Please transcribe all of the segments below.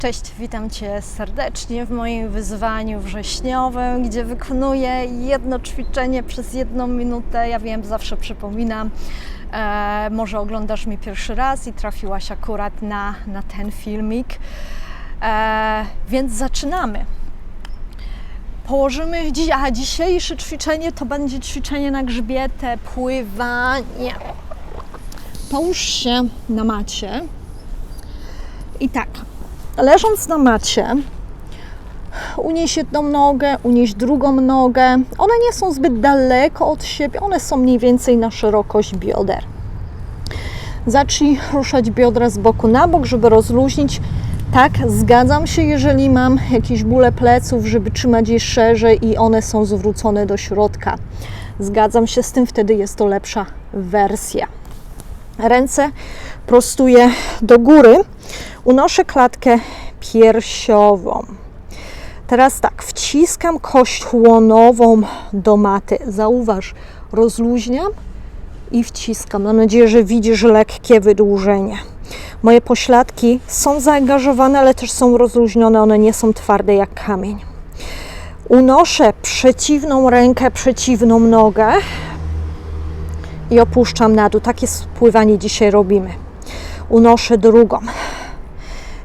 Cześć, witam Cię serdecznie w moim wyzwaniu wrześniowym, gdzie wykonuję jedno ćwiczenie przez jedną minutę. Ja wiem, zawsze przypominam. E, może oglądasz mnie pierwszy raz i trafiłaś akurat na, na ten filmik. E, więc zaczynamy. Położymy dziś, a dzisiejsze ćwiczenie to będzie ćwiczenie na grzbietę, pływanie. Połóż się na macie i tak, leżąc na macie, unieś jedną nogę, unieś drugą nogę. One nie są zbyt daleko od siebie, one są mniej więcej na szerokość bioder. Zacznij ruszać biodra z boku na bok, żeby rozluźnić. Tak, zgadzam się, jeżeli mam jakieś bóle pleców, żeby trzymać je szerzej i one są zwrócone do środka. Zgadzam się z tym, wtedy jest to lepsza wersja. Ręce prostuję do góry, unoszę klatkę piersiową. Teraz tak, wciskam kość łonową do maty. Zauważ, rozluźniam i wciskam. Mam nadzieję, że widzisz lekkie wydłużenie. Moje pośladki są zaangażowane, ale też są rozluźnione, one nie są twarde jak kamień. Unoszę przeciwną rękę, przeciwną nogę i opuszczam na dół. Takie spływanie dzisiaj robimy. Unoszę drugą.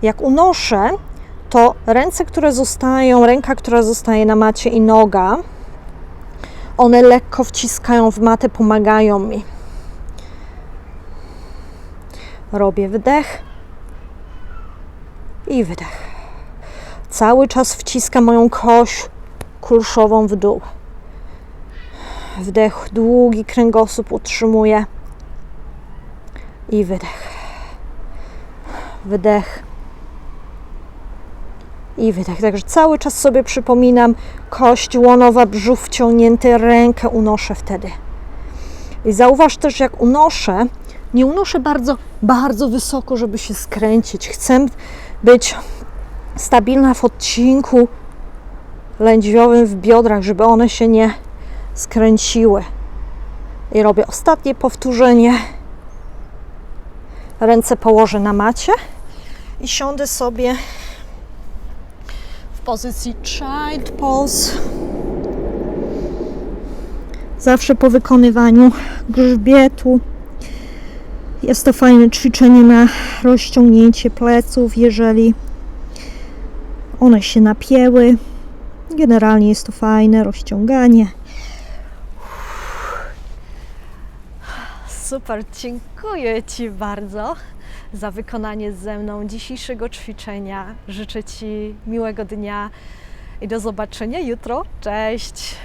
Jak unoszę, to ręce, które zostają, ręka, która zostaje na macie i noga, one lekko wciskają w matę, pomagają mi. Robię wdech i wydech. Cały czas wciskam moją kość kulszową w dół. Wdech, długi kręgosłup utrzymuję i wydech. Wydech i wydech. Także cały czas sobie przypominam, kość łonowa, brzuch wciągnięty, rękę unoszę wtedy. I zauważ też, jak unoszę, nie unoszę bardzo, bardzo wysoko, żeby się skręcić. Chcę być stabilna w odcinku lędźwiowym w biodrach, żeby one się nie skręciły. I robię ostatnie powtórzenie. Ręce położę na macie i siądę sobie pozycji child pose. Zawsze po wykonywaniu grzbietu jest to fajne ćwiczenie na rozciągnięcie pleców, jeżeli one się napięły. Generalnie jest to fajne rozciąganie. Super, dziękuję Ci bardzo za wykonanie ze mną dzisiejszego ćwiczenia. Życzę Ci miłego dnia i do zobaczenia jutro. Cześć!